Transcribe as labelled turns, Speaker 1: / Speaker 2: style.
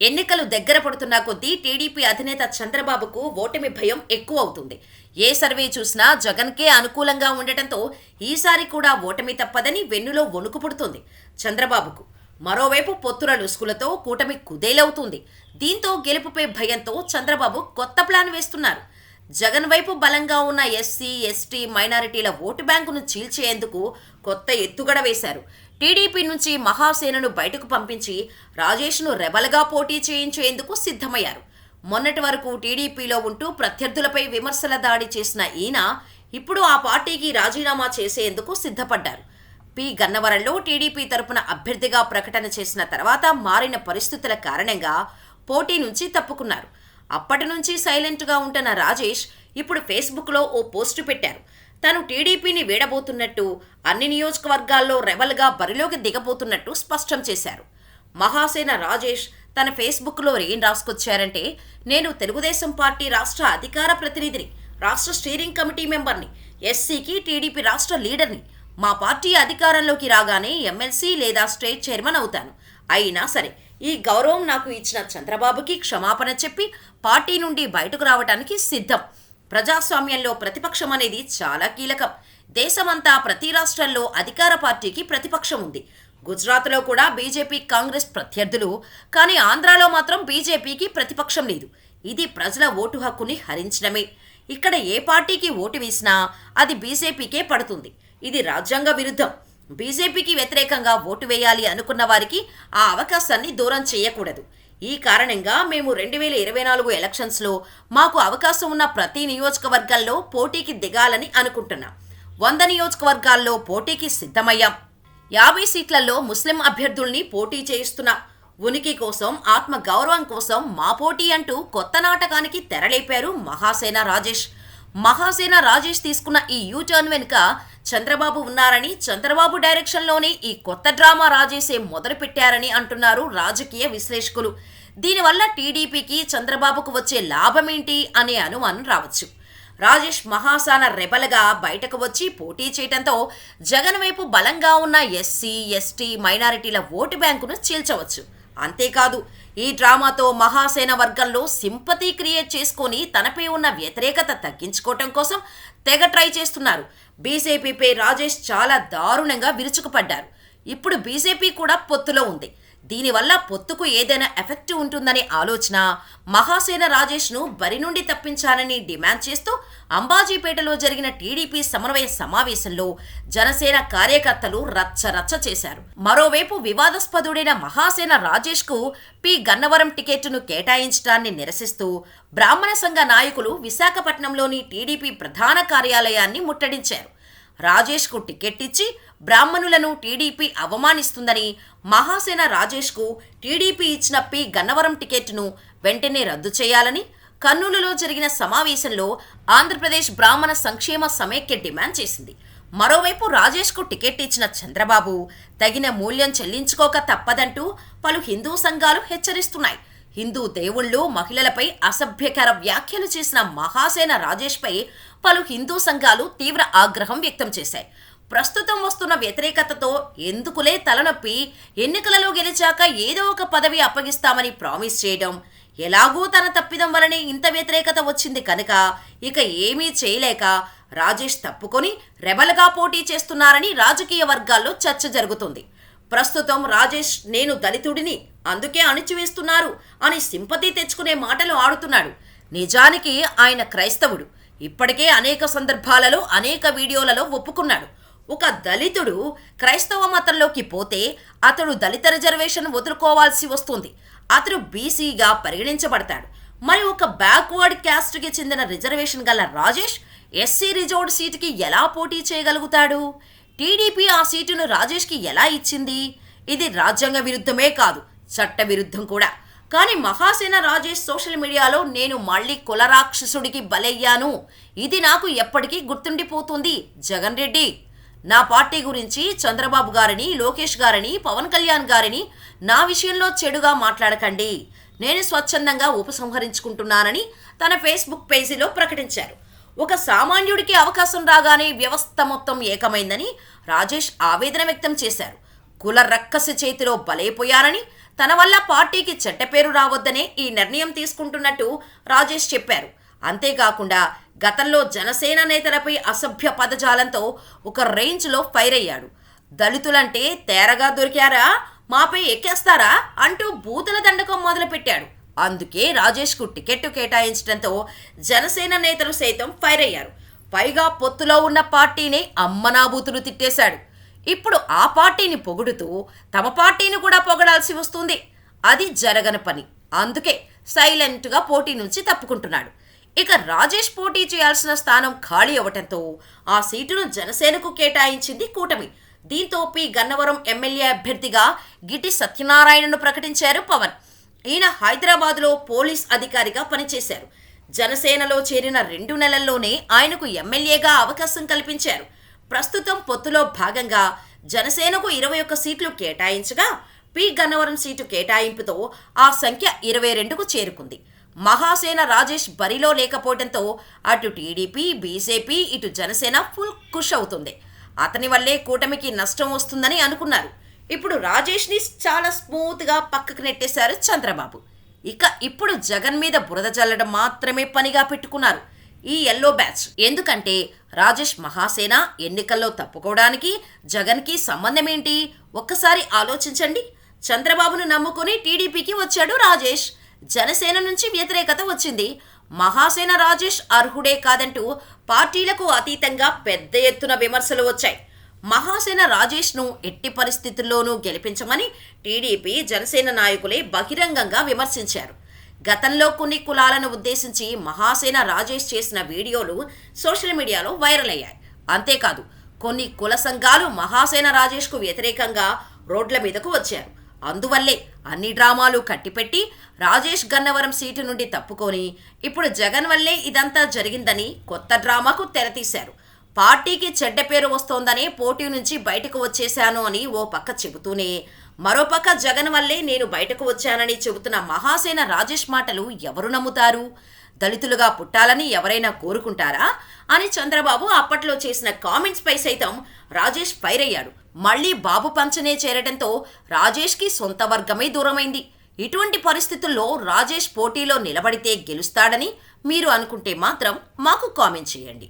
Speaker 1: ఎన్నికలు దగ్గర పడుతున్న కొద్దీ టీడీపీ అధినేత చంద్రబాబుకు ఓటమి భయం ఎక్కువ అవుతుంది ఏ సర్వే చూసినా జగన్కే అనుకూలంగా ఉండటంతో ఈసారి కూడా ఓటమి తప్పదని వెన్నులో వణుకు పుడుతుంది చంద్రబాబుకు. మరోవైపు పొత్తుల లుసుకులతో కూటమి కుదేలవుతుంది. దీంతో గెలుపుపై భయంతో చంద్రబాబు కొత్త ప్లాన్ వేస్తున్నారు. జగన్ వైపు బలంగా ఉన్న ఎస్సీ ఎస్టీ మైనారిటీల ఓటు బ్యాంకును చీల్చేందుకు కొత్త ఎత్తుగడ వేశారు. టీడీపీ నుంచి మహాసేనను బయటకు పంపించి రాజేష్ను రెబల్గా పోటీ చేయించేందుకు సిద్ధమయ్యారు. మొన్నటి వరకు టీడీపీలో ఉంటూ ప్రత్యర్థులపై విమర్శల దాడి చేసిన ఈయన ఇప్పుడు ఆ పార్టీకి రాజీనామా చేసేందుకు సిద్ధపడ్డారు. పి. గన్నవరంలో టీడీపీ తరపున అభ్యర్థిగా ప్రకటన చేసిన తర్వాత మారిన పరిస్థితుల కారణంగా పోటీ నుంచి తప్పుకున్నారు. అప్పటి నుంచి సైలెంట్గా ఉంటున్న రాజేష్ ఇప్పుడు ఫేస్బుక్లో ఓ పోస్టు పెట్టారు. తాను టీడీపీని వీడబోతున్నట్టు అన్ని నియోజకవర్గాల్లో రెబల్గా బరిలోకి దిగబోతున్నట్టు స్పష్టం చేశారు. మహాసేన రాజేష్ తన ఫేస్బుక్లో ఏం రాసుకొచ్చారంటే నేను తెలుగుదేశం పార్టీ రాష్ట్ర అధికార ప్రతినిధిని రాష్ట్ర స్టీరింగ్ కమిటీ మెంబర్ని ఎస్సీకి టీడీపీ రాష్ట్ర లీడర్ని మా పార్టీ అధికారంలోకి రాగానే ఎమ్మెల్సీ లేదా స్టేట్ చైర్మన్ అవుతాను. అయినా సరే ఈ గౌరవం నాకు ఇచ్చిన చంద్రబాబుకి క్షమాపణ చెప్పి పార్టీ నుండి బయటకు రావడానికి సిద్ధం. ప్రజాస్వామ్యంలో ప్రతిపక్షం అనేది చాలా కీలకం. దేశమంతా ప్రతి రాష్ట్రంలో అధికార పార్టీకి ప్రతిపక్షం ఉంది. గుజరాత్లో కూడా బీజేపీ కాంగ్రెస్ ప్రత్యర్థులు కానీ ఆంధ్రాలో మాత్రం బీజేపీకి ప్రతిపక్షం లేదు. ఇది ప్రజల ఓటు హక్కుని హరించడమే. ఇక్కడ ఏ పార్టీకి ఓటు వేసినా అది బీజేపీకే పడుతుంది. ఇది రాజ్యాంగ విరుద్ధం. బీజేపీకి వ్యతిరేకంగా ఓటు వేయాలి అనుకున్న వారికి ఆ అవకాశాన్ని దూరం చేయకూడదు. ఈ కారణంగా మేము రెండు వేల ఇరవై నాలుగు ఎలక్షన్స్లో మాకు అవకాశం ఉన్న ప్రతి నియోజకవర్గాల్లో పోటీకి దిగాలని అనుకుంటున్నాం. వంద నియోజకవర్గాల్లో పోటీకి సిద్ధమయ్యాం. యాభై సీట్లలో ముస్లిం అభ్యర్థుల్ని పోటీ చేయిస్తున్నాం. ఉనికి కోసం ఆత్మ గౌరవం కోసం మా పోటీ అంటూ కొత్త నాటకానికి తెరలేపారు మహాసేన రాజేష్. మహాసేన రాజేష్ తీసుకున్న ఈ యూ టర్న్ వెనుక చంద్రబాబు ఉన్నారని చంద్రబాబు డైరెక్షన్లోనే ఈ కొత్త డ్రామా రాజేసే మొదలుపెట్టారని అంటున్నారు రాజకీయ విశ్లేషకులు. దీనివల్ల టీడీపీకి చంద్రబాబుకు వచ్చే లాభమేంటి అనే అనుమానం రావచ్చు. రాజేష్ మహాసాన రెబల్గా బయటకు వచ్చి పోటీ చేయడంతో జగన్ వైపు బలంగా ఉన్న ఎస్సీ ఎస్టీ మైనారిటీల ఓటు బ్యాంకును చీల్చవచ్చు. అంతేకాదు ఈ డ్రామాతో మహాసేన వర్గంలో సింపతి క్రియేట్ చేసుకొని తనపై ఉన్న వ్యతిరేకత తగ్గించుకోవటం కోసం తెగ ట్రై చేస్తున్నారు. బీజేపీపై రాజేష్ చాలా దారుణంగా విరుచుకుపడ్డారు. ఇప్పుడు బీజేపీ కూడా పొత్తులో ఉంది. దీనివల్ల పొత్తుకు ఏదైనా ఎఫెక్ట్ ఉంటుందనే ఆలోచన మహాసేన రాజేష్ను బరి నుండి తప్పించాలని డిమాండ్ చేస్తూ అంబాజీపేటలో జరిగిన టీడీపీ సమన్వయ సమావేశంలో జనసేన కార్యకర్తలు రచ్చ రచ్చ చేశారు. మరోవైపు వివాదాస్పదుడైన మహాసేన రాజేష్కు పి. గన్నవరం టికెట్ను కేటాయించడాన్ని నిరసిస్తూ బ్రాహ్మణ సంఘ నాయకులు విశాఖపట్నంలోని టీడీపీ ప్రధాన కార్యాలయాన్ని ముట్టడించారు. రాజేష్కు టికెట్ ఇచ్చి బ్రాహ్మణులను టీడీపీ అవమానిస్తుందని మహాసేన రాజేష్కు టీడీపీ ఇచ్చిన పి గన్నవరం టికెట్ను వెంటనే రద్దు చేయాలని కర్నూలులో జరిగిన సమావేశంలో ఆంధ్రప్రదేశ్ బ్రాహ్మణ సంక్షేమ సమైక్య డిమాండ్ చేసింది. మరోవైపు రాజేష్కు టికెట్ ఇచ్చిన చంద్రబాబు తగిన మూల్యం చెల్లించుకోక తప్పదంటూ పలు హిందూ సంఘాలు హెచ్చరిస్తున్నాయి. హిందూ దేవుళ్ళు మహిళలపై అసభ్యకర వ్యాఖ్యలు చేసిన మహాసేన రాజేష్పై పలు హిందూ సంఘాలు తీవ్ర ఆగ్రహం వ్యక్తం చేశాయి. ప్రస్తుతం వస్తున్న వ్యతిరేకతతో ఎందుకులే తలనొప్పి ఎన్నికలలో గెలిచాక ఏదో ఒక పదవి అప్పగిస్తామని ప్రామిస్ చేయడం ఎలాగూ తన తప్పిదం వలనే ఇంత వ్యతిరేకత వచ్చింది కనుక ఇక ఏమీ చేయలేక రాజేష్ తప్పుకొని రెబల్గా పోటీ చేస్తున్నారని రాజకీయ వర్గాల్లో చర్చ జరుగుతుంది. ప్రస్తుతం రాజేష్ నేను దళితుడిని అందుకే అణిచివేస్తున్నారు అని సింపతి తెచ్చుకునే మాటలు ఆడుతున్నాడు. నిజానికి ఆయన క్రైస్తవుడు. ఇప్పటికే అనేక సందర్భాలలో అనేక వీడియోలలో ఒప్పుకున్నాడు. ఒక దళితుడు క్రైస్తవ మతంలోకి పోతే అతడు దళిత రిజర్వేషన్ వదులుకోవాల్సి వస్తుంది. అతడు బీసీగా పరిగణించబడతాడు. మరి ఒక బ్యాక్వర్డ్ క్యాస్ట్కి చెందిన రిజర్వేషన్ గల రాజేష్ ఎస్సీ రిజర్వ్డ్ సీటుకి ఎలా పోటీ చేయగలుగుతాడు? టీడీపీ ఆ సీటును రాజేష్కి ఎలా ఇచ్చింది? ఇది రాజ్యాంగ విరుద్ధమే కాదు. చట్టవిరుద్ధం కూడా. కానీ మహాసేన రాజేష్ సోషల్ మీడియాలో నేను మళ్ళీ కులరాక్షసుడికి బలయ్యాను. ఇది నాకు ఎప్పటికీ గుర్తుండిపోతుంది. జగన్ రెడ్డి నా పార్టీ గురించి చంద్రబాబు గారిని లోకేష్ గారిని పవన్ కళ్యాణ్ గారిని నా విషయంలో చెడుగా మాట్లాడకండి. నేను స్వచ్ఛందంగా ఉపసంహరించుకుంటున్నానని తన ఫేస్బుక్ పేజీలో ప్రకటించారు. ఒక సామాన్యుడికి అవకాశం రాగానే వ్యవస్థ మొత్తం ఏకమైందని రాజేష్ ఆవేదన వ్యక్తం చేశారు. కుల రక్కసి చేతిలో బలైపోయారని తన వల్ల పార్టీకి చెడ్డ పేరు రావద్దనే ఈ నిర్ణయం తీసుకుంటున్నట్టు రాజేష్ చెప్పారు. అంతేకాకుండా గతంలో జనసేన నేతలపై అసభ్య పదజాలంతో ఒక రేంజ్లో ఫైర్ అయ్యాడు. దళితులంటే తేరగా దొరికారా? మాపై ఎక్కేస్తారా? అంటూ బూతుల దండకం మొదలుపెట్టాడు. అందుకే రాజేష్కు టికెట్టు కేటాయించడంతో జనసేన నేతలు సైతం ఫైర్ అయ్యారు. పైగా పొత్తులో ఉన్న పార్టీని అమ్మనాబూతులు తిట్టేశాడు. ఇప్పుడు ఆ పార్టీని పొగుడుతూ తమ పార్టీని కూడా పొగడాల్సి వస్తుంది. అది జరగని పని. అందుకే సైలెంట్గా పోటీ నుంచి తప్పుకుంటున్నాడు. ఇక రాజేష్ పోటీ చేయాల్సిన స్థానం ఖాళీ అవ్వటంతో ఆ సీటును జనసేనకు కేటాయించింది కూటమి. దీంతో పి. గన్నవరం ఎమ్మెల్యే అభ్యర్థిగా గిటి సత్యనారాయణను ప్రకటించారు పవన్. ఈయన హైదరాబాద్లో పోలీస్ అధికారిగా పనిచేశారు. జనసేనలో చేరిన రెండు నెలల్లోనే ఆయనకు ఎమ్మెల్యేగా అవకాశం కల్పించారు. ప్రస్తుతం పొత్తులో భాగంగా జనసేనకు ఇరవై ఒక్క సీట్లు కేటాయించగా పి. గన్నవరం సీటు కేటాయింపుతో ఆ సంఖ్య ఇరవై రెండుకు చేరుకుంది. మహాసేన రాజేష్ బరిలో లేకపోవడంతో అటు టీడీపీ బీజేపీ ఇటు జనసేన ఫుల్ కుష్ అవుతుంది. అతని వల్లే కూటమికి నష్టం వస్తుందని అనుకున్నారు. ఇప్పుడు రాజేష్ని చాలా స్మూత్గా పక్కకు నెట్టేశారు చంద్రబాబు. ఇక ఇప్పుడు జగన్ మీద బురద జల్లడం మాత్రమే పనిగా పెట్టుకున్నారు. ఈ ఎల్లో బ్యాచ్ ఎందుకంటే రాజేష్ మహాసేన ఎన్నికల్లో తప్పుకోవడానికి జగన్కి సంబంధం ఏంటి ఒక్కసారి ఆలోచించండి. చంద్రబాబును నమ్ముకుని టీడీపీకి వచ్చాడు రాజేష్. జనసేన నుంచి వ్యతిరేకత వచ్చింది. మహాసేన రాజేష్ అర్హుడే కాదంటూ పార్టీలకు అతీతంగా పెద్ద ఎత్తున విమర్శలు వచ్చాయి. మహాసేన రాజేష్ను ఎట్టి పరిస్థితుల్లోనూ గెలిపించమని టీడీపీ జనసేన నాయకులే బహిరంగంగా విమర్శించారు. గతంలో కొన్ని కులాలను ఉద్దేశించి మహాసేన రాజేష్ చేసిన వీడియోలు సోషల్ మీడియాలో వైరల్ అయ్యాయి. అంతేకాదు కొన్ని కుల సంఘాలు మహాసేన రాజేష్కు వ్యతిరేకంగా రోడ్ల మీదకు వచ్చారు. అందువల్లే అన్ని డ్రామాలు కట్టిపెట్టి రాజేష్ గన్నవరం సీటు నుండి తప్పుకొని ఇప్పుడు జగన్ వల్లే ఇదంతా జరిగిందని కొత్త డ్రామాకు తెరతీశారు. పార్టీకి చెడ్డ పేరు వస్తోందని పోటీ నుంచి బయటకు వచ్చేశాను అని ఓ పక్క చెబుతూనే మరోపక్క జగన్ వల్లే నేను బయటకు వచ్చానని చెబుతున్న మహాసేన రాజేష్ మాటలు ఎవరు నమ్ముతారు? దళితులుగా పుట్టాలని ఎవరైనా కోరుకుంటారా? అని చంద్రబాబు అప్పట్లో చేసిన కామెంట్స్పై సైతం రాజేష్ ఫైర్ అయ్యాడు. మళ్ళీ బాబు పంచనే చేరడంతో రాజేష్కి సొంత వర్గమే దూరమైంది. ఇటువంటి పరిస్థితుల్లో రాజేష్ పోటీలో నిలబడితే గెలుస్తాడని మీరు అనుకుంటే మాత్రం మాకు కామెంట్ చేయండి.